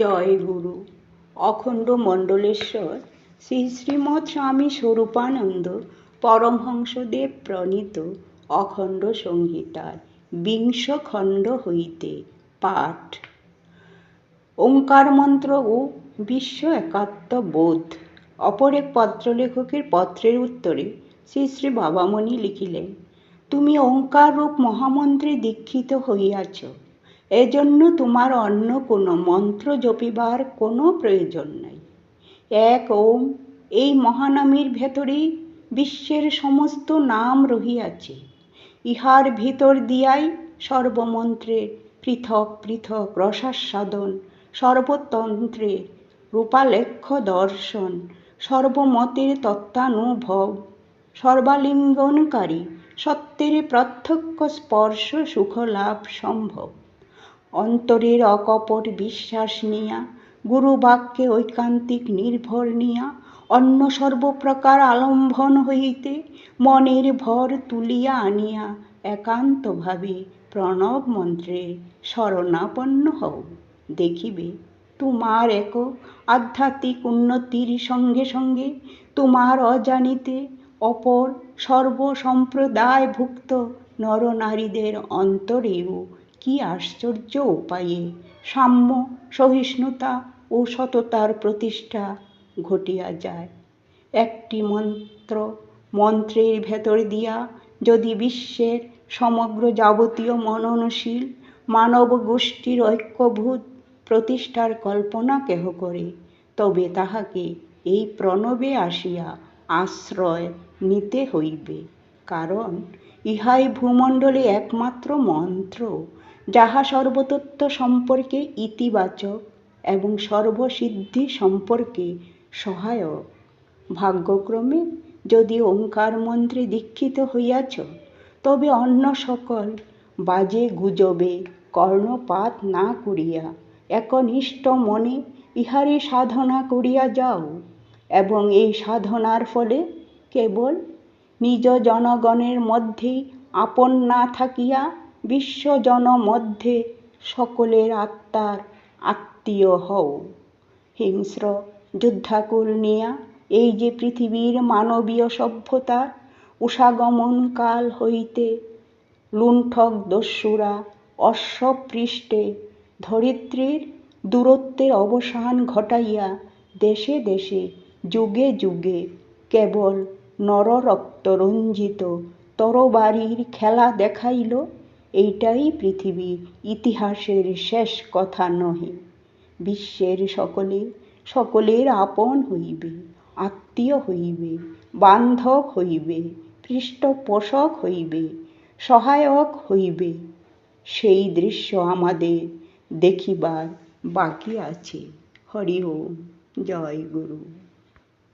জয় গুরু অখণ্ড মণ্ডলেশ্বর, শ্রী শ্রীমৎ স্বামী স্বরূপানন্দ পরমহংসদেব প্রণীত অখণ্ড সংহিতার বিংশ খণ্ড হইতে পাঠ। ওঙ্কার মন্ত্র ও বিশ্ব একাত্ম বোধ। অপর এক পত্রলেখকের পত্রের উত্তরে শ্রী শ্রী বাবামণি লিখিলেন, তুমি ওঙ্কার রূপ মহামন্ত্রে দীক্ষিত হইয়াছ। এজন্য তোমার অন্য কোনো মন্ত্র জপিবার কোনো প্রয়োজন নাই। এক ওম, এই মহানামীর ভেতরেই বিশ্বের সমস্ত নাম রহিয়াছে। ইহার ভিতর দিয়াই সর্বমন্ত্রে পৃথক পৃথক রসাস্বাদন সর্বতন্ত্রের রূপালেখ্য দর্শন, সর্বমতের তত্ত্বানুভব, সর্বালিঙ্গনকারী সত্যের প্রত্যক্ষ স্পর্শ সুখলাভ সম্ভব। অন্তরের অকপট বিশ্বাস নিয়া, গুরুবাক্যে ঐকান্তিক নির্ভর নিয়া, অন্য সর্বপ্রকার আলম্বন হইতে মনের ভর তুলিয়া আনিয়া, একান্তভাবে প্রণব মন্ত্রে শরণাপন্ন হও। দেখিবে, তোমার এক আধ্যাত্মিক উন্নতির সঙ্গে সঙ্গে তোমার অজানিতে অপর সর্বসম্প্রদায়ভুক্ত নরনারীদের অন্তরেও কি আশ্চর্য উপায়ে? সাম্য, সহিষ্ণুতা ও সততার প্রতিষ্ঠা ঘটিয়া যায়। একটি মন্ত্র মন্ত্রের ভেতর দিয়া যদি বিশ্বের সমগ্র যাবতীয় মননশীল মানব গোষ্ঠীর ঐক্যভূত প্রতিষ্ঠার কল্পনা কেহ করে, তবে তাহাকে এই প্রণবে আসিয়া আশ্রয় নিতে হইবে। কারণ ইহাই ভূমণ্ডলে একমাত্র মন্ত্র। যাহা সর্বতত্ত্ব সম্পর্কে ইতিবাচক এবং সর্বসিদ্ধি সম্পর্কে সহায়ক। ভাগ্যক্রমে যদি ওঙ্কার মন্ত্রে দীক্ষিত হইয়াছ, তবে অন্য সকল বাজে গুজবে কর্ণপাত না করিয়া একনিষ্ঠ মনে ইহারে সাধনা করিয়া যাও এবং এই সাধনার ফলে কেবল নিজ জনগণের মধ্যেই আপন না থাকিয়া বিশ্বজন মধ্যে সকলের আত্মার আত্মীয় হও। হিংস্র যুদ্ধাকুল নিয়া এই যে পৃথিবীর মানবীয় সভ্যতার উষাগমন কাল হইতে লুণ্ঠক দস্যুরা অশ্বপৃষ্ঠে ধরিত্রীর দূরত্বের অবসান ঘটাইয়া দেশে দেশে, যুগে যুগে কেবল নররক্তরঞ্জিত তরবারির খেলা দেখাইল। এইটাই পৃথিবীর ইতিহাসের শেষ কথা নহে। বিশ্বের সকলে, সকলের আপন হইবে, আত্মীয় হইবে, বান্ধব হইবে, পৃষ্ঠপোষক হইবে, সহায়ক হইবে। সেই দৃশ্য আমাদের দেখিবার বাকি আছে। হরি ওম। জয় গুরু।